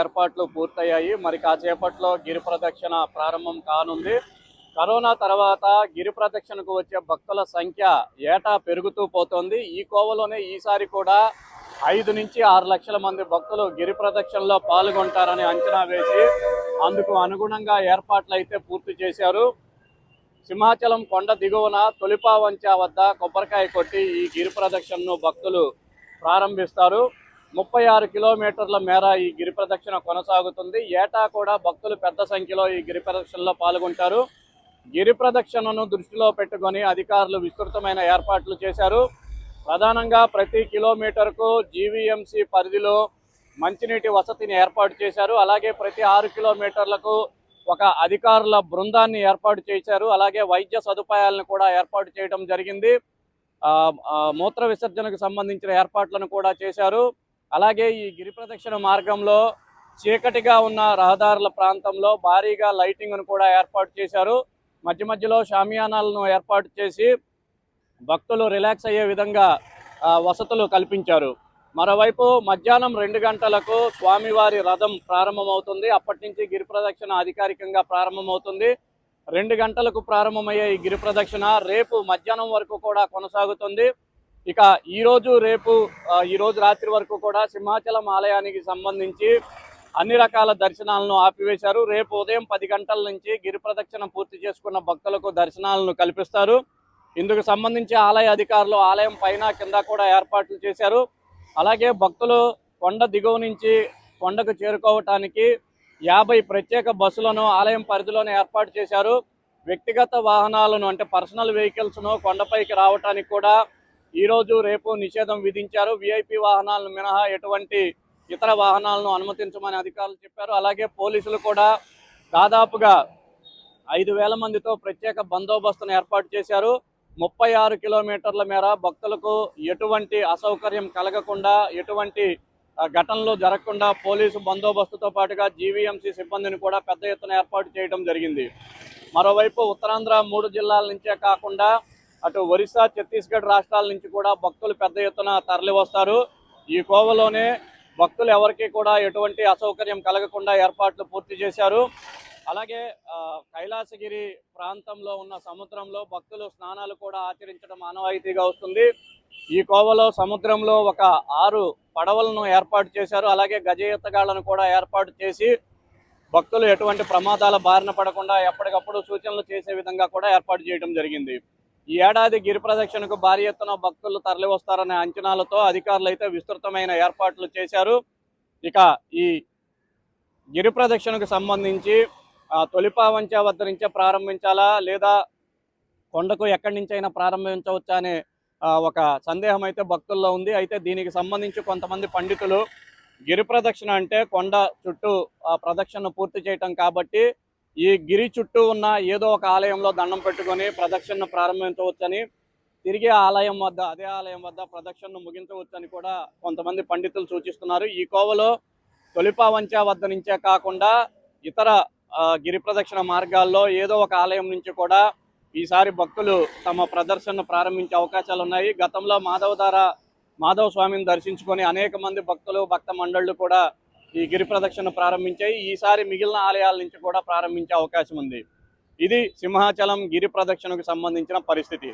ఏర్పాట్లు పూర్తయ్యాయి. మరి కాసేపట్లో గిరి ప్రదక్షిణ ప్రారంభం కానుంది. కరోనా తర్వాత గిరి ప్రదక్షిణకు వచ్చే భక్తుల సంఖ్య ఏటా పెరుగుతూ పోతోంది. ఈ కోవలోనే ఈసారి కూడా ఐదు నుంచి ఆరు లక్షల మంది భక్తులు గిరి ప్రదక్షిణలో పాల్గొంటారని అంచనా వేసి అందుకు అనుగుణంగా ఏర్పాట్లు అయితే పూర్తి చేశారు. సింహాచలం కొండ దిగువన తొలిపావంచ వద్ద కొబ్బరికాయ కొట్టి ఈ గిరి ప్రదక్షిణను భక్తులు ప్రారంభిస్తారు. ముప్పై ఆరు కిలోమీటర్ల మేర ఈ గిరి ప్రదక్షిణ కొనసాగుతుంది. ఏటా కూడా భక్తులు పెద్ద సంఖ్యలో ఈ గిరి ప్రదక్షిణలో పాల్గొంటారు. గిరి ప్రదక్షిణను దృష్టిలో పెట్టుకొని అధికారులు విస్తృతమైన ఏర్పాట్లు చేశారు. ప్రధానంగా ప్రతి కిలోమీటర్కు జీవీఎంసీ పరిధిలో మంచినీటి వసతిని ఏర్పాటు చేశారు. అలాగే ప్రతి ఆరు కిలోమీటర్లకు ఒక అధికారుల బృందాన్ని ఏర్పాటు చేశారు. అలాగే వైద్య సదుపాయాలను కూడా ఏర్పాటు చేయడం జరిగింది. మూత్ర విసర్జనకు సంబంధించిన ఏర్పాట్లను కూడా చేశారు. అలాగే ఈ గిరి ప్రదక్షిణ మార్గంలో చీకటిగా ఉన్న రహదారుల ప్రాంతంలో భారీగా లైటింగ్ను కూడా ఏర్పాటు చేశారు. మధ్య మధ్యలో షామియానాలను ఏర్పాటు చేసి భక్తులు రిలాక్స్ అయ్యే విధంగా వసతులు కల్పించారు. మరోవైపు మధ్యాహ్నం రెండు గంటలకు స్వామివారి రథం ప్రారంభమవుతుంది. అప్పటి నుంచి గిరి ప్రదక్షిణ అధికారికంగా ప్రారంభమవుతుంది. రెండు గంటలకు ప్రారంభమయ్యే ఈ గిరి ప్రదక్షిణ రేపు మధ్యాహ్నం వరకు కూడా కొనసాగుతుంది. ఇక ఈరోజు రేపు ఈరోజు ఈ రోజు రాత్రి వరకు కూడా సింహాచలం ఆలయానికి సంబంధించి అన్ని రకాల దర్శనాలను ఆపివేశారు. రేపు ఉదయం పది గంటల నుంచి గిరి ప్రదక్షిణ పూర్తి చేసుకున్న భక్తులకు దర్శనాలను కల్పిస్తారు. ఇందుకు సంబంధించి ఆలయ అధికారులు ఆలయం పైన కింద కూడా ఏర్పాట్లు చేశారు. అలాగే భక్తులు కొండ దిగువ నుంచి కొండకు చేరుకోవటానికి యాభై ప్రత్యేక బస్సులను ఆలయం పరిధిలోనే ఏర్పాటు చేశారు. వ్యక్తిగత వాహనాలను అంటే పర్సనల్ వెహికల్స్ను కొండపైకి రావటానికి కూడా ఈరోజు రేపు నిషేధం విధించారు. విఐపి వాహనాలను మినహా ఎటువంటి ఇతర వాహనాలను అనుమతించమని అధికారులు చెప్పారు. అలాగే పోలీసులు కూడా దాదాపుగా ఐదు వేల మందితో ప్రత్యేక బందోబస్తును ఏర్పాటు చేశారు. ముప్పై ఆరు కిలోమీటర్ల మేర భక్తులకు ఎటువంటి అసౌకర్యం కలగకుండా ఎటువంటి ఘటనలు జరగకుండా పోలీసు బందోబస్తుతో పాటుగా జీవీఎంసీ సిబ్బందిని కూడా పెద్ద ఎత్తున ఏర్పాటు చేయడం జరిగింది. మరోవైపు ఉత్తరాంధ్ర మూడు జిల్లాల నుంచే కాకుండా అటు ఒరిస్సా ఛత్తీస్గఢ్ రాష్ట్రాల నుంచి కూడా భక్తులు పెద్ద ఎత్తున తరలి వస్తారు ఈ కోవలోనే భక్తులు ఎవరికి కూడా ఎటువంటి అసౌకర్యం కలగకుండా ఏర్పాట్లు పూర్తి చేశారు. అలాగే కైలాసగిరి ప్రాంతంలో ఉన్న సముద్రంలో భక్తులు స్నానాలు కూడా ఆచరించడం ఆనవాయితీగా వస్తుంది. ఈ కోవలో సముద్రంలో ఒక ఆరు పడవలను ఏర్పాటు చేశారు. అలాగే గజ ఈతగాళ్ళను కూడా ఏర్పాటు చేసి భక్తులు ఎటువంటి ప్రమాదాల బారిన పడకుండా ఎప్పటికప్పుడు సూచనలు చేసే విధంగా కూడా ఏర్పాటు చేయడం జరిగింది. ఈ ఏడాది గిరి ప్రదక్షిణకు భారీ ఎత్తున భక్తులు తరలివస్తారనే అంచనాలతో అధికారులు అయితే విస్తృతమైన ఏర్పాట్లు చేశారు. ఇక ఈ గిరి ప్రదక్షిణకు సంబంధించి తొలిపావంచ వద్ద నుంచే ప్రారంభించాలా లేదా కొండకు ఎక్కడి నుంచైనా ప్రారంభించవచ్చా అనే ఒక సందేహం అయితే భక్తుల్లో ఉంది. అయితే దీనికి సంబంధించి కొంతమంది పండితులు గిరి ప్రదక్షిణ అంటే కొండ చుట్టూ ఆ ప్రదక్షిణ పూర్తి చేయటం కాబట్టి ఈ గిరి చుట్టూ ఉన్న ఏదో ఒక ఆలయంలో దండం పెట్టుకొని ప్రదక్షిణను ప్రారంభించవచ్చని తిరిగి ఆలయం వద్ద అదే ఆలయం వద్ద ప్రదక్షిణను ముగించవచ్చని కూడా కొంతమంది పండితులు సూచిస్తున్నారు. ఈ కోవలో తొలిపావంచ వద్ద నుంచే కాకుండా ఇతర గిరి ప్రదక్షిణ మార్గాల్లో ఏదో ఒక ఆలయం నుంచి కూడా ఈసారి భక్తులు తమ ప్రదర్శనను ప్రారంభించే అవకాశాలు ఉన్నాయి. గతంలో మాధవధార మాధవ స్వామిని దర్శించుకొని అనేక మంది భక్తులు భక్త మండళ్ళు కూడా ఈ గిరి ప్రదక్షిణ ప్రారంభించాయి. ఈసారి మిగిలిన ఆలయాల నుంచి కూడా ప్రారంభించే అవకాశం ఉంది. ఇది సింహాచలం గిరి ప్రదక్షిణకు సంబంధించిన పరిస్థితి.